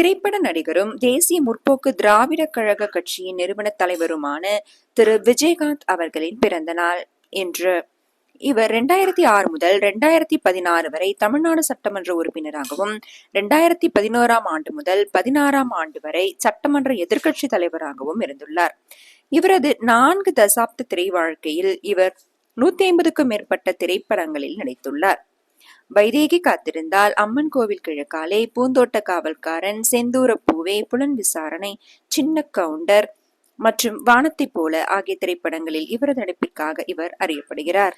திரைப்பட நடிகரும் தேசிய முற்போக்கு திராவிட கழக கட்சியின் நிறுவன தலைவருமான திரு. விஜயகாந்த் அவர்களின் பிறந்த நாள் என்று இவர் ரெண்டாயிரத்தி ஆறு முதல் ரெண்டாயிரத்தி பதினாறு வரை தமிழ்நாடு சட்டமன்ற உறுப்பினராகவும் ரெண்டாயிரத்தி பதினோராம் ஆண்டு முதல் பதினாறாம் ஆண்டு வரை சட்டமன்ற எதிர்க்கட்சி தலைவராகவும் இருந்துள்ளார். இவரது நான்கு தசாப்த திரை வாழ்க்கையில் இவர் நூத்தி ஐம்பதுக்கும் மேற்பட்ட திரைப்படங்களில் நடித்துள்ளார். வைதேகி காத்திருந்தால் அம்மன் கோவில் கிழக்காலே பூந்தோட்ட காவல்காரன் செந்தூரப்பூவே புலன் விசாரணை சின்ன கவுண்டர் மற்றும் வானத்தை போல ஆகிய திரைப்படங்களில் இவரது நடிப்பிற்காக இவர் அறியப்படுகிறார்.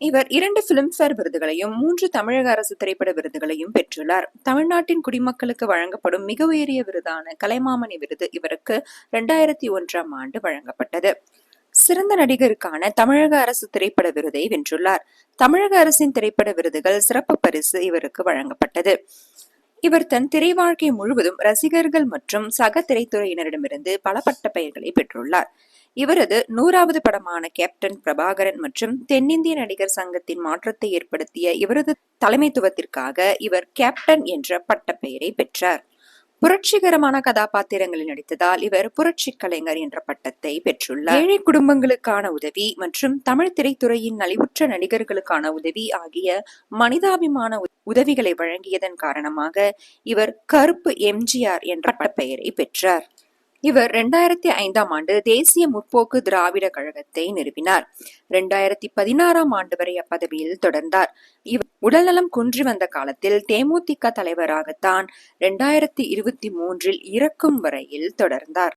இவர் இரண்டு பிலிம்பேர் விருதுகளையும் மூன்று தமிழக அரசு திரைப்பட விருதுகளையும் பெற்றுள்ளார். தமிழ்நாட்டின் குடிமக்களுக்கு வழங்கப்படும் மிக உயரிய விருதான கலைமாமணி விருது இவருக்கு இரண்டாயிரத்தி ஒன்றாம் ஆண்டு வழங்கப்பட்டது. சிறந்த நடிகருக்கான தமிழக அரசு திரைப்பட விருதை வென்றுள்ளார். தமிழக அரசின் திரைப்பட விருதுகள் சிறப்பு பரிசு இவருக்கு வழங்கப்பட்டது. இவர் தன் திரை வாழ்க்கை முழுவதும் ரசிகர்கள் மற்றும் சக திரைத்துறையினரிடமிருந்து பல பட்ட பெயர்களை பெற்றுள்ளார். இவரது நூறாவது படமான கேப்டன் பிரபாகரன் மற்றும் தென்னிந்திய நடிகர் சங்கத்தின் மாற்றத்தை ஏற்படுத்திய இவரது தலைமைத்துவத்திற்காக இவர் கேப்டன் என்ற பட்டப்பெயரை பெற்றார். புரட்சிகரமான கதாபாத்திரங்களில் நடித்ததால் இவர் புரட்சி கலைஞர் என்ற பட்டத்தை பெற்றுள்ளார். ஏழை குடும்பங்களுக்கான உதவி மற்றும் தமிழ் திரைத்துறையின் நலிவுற்ற நடிகர்களுக்கான உதவி ஆகிய மனிதாபிமான உதவிகளை வழங்கியதன் காரணமாக இவர் கருப்பு எம்ஜிஆர் என்ற பட்டப்பெயரை பெற்றார். இவர் ரெண்டாயிரத்தி ஐந்தாம் ஆண்டு தேசிய முற்போக்கு திராவிட கழகத்தை நிறுவினார். ரெண்டாயிரத்தி பதினாறாம் ஆண்டு வரை அப்பதவியில் தொடர்ந்தார். இவர் உடல்நலம் குன்றி வந்த காலத்தில் தேமுதிக தலைவராகத்தான் ரெண்டாயிரத்தி இருபத்தி மூன்றில் இறக்கும் வரையில் தொடர்ந்தார்.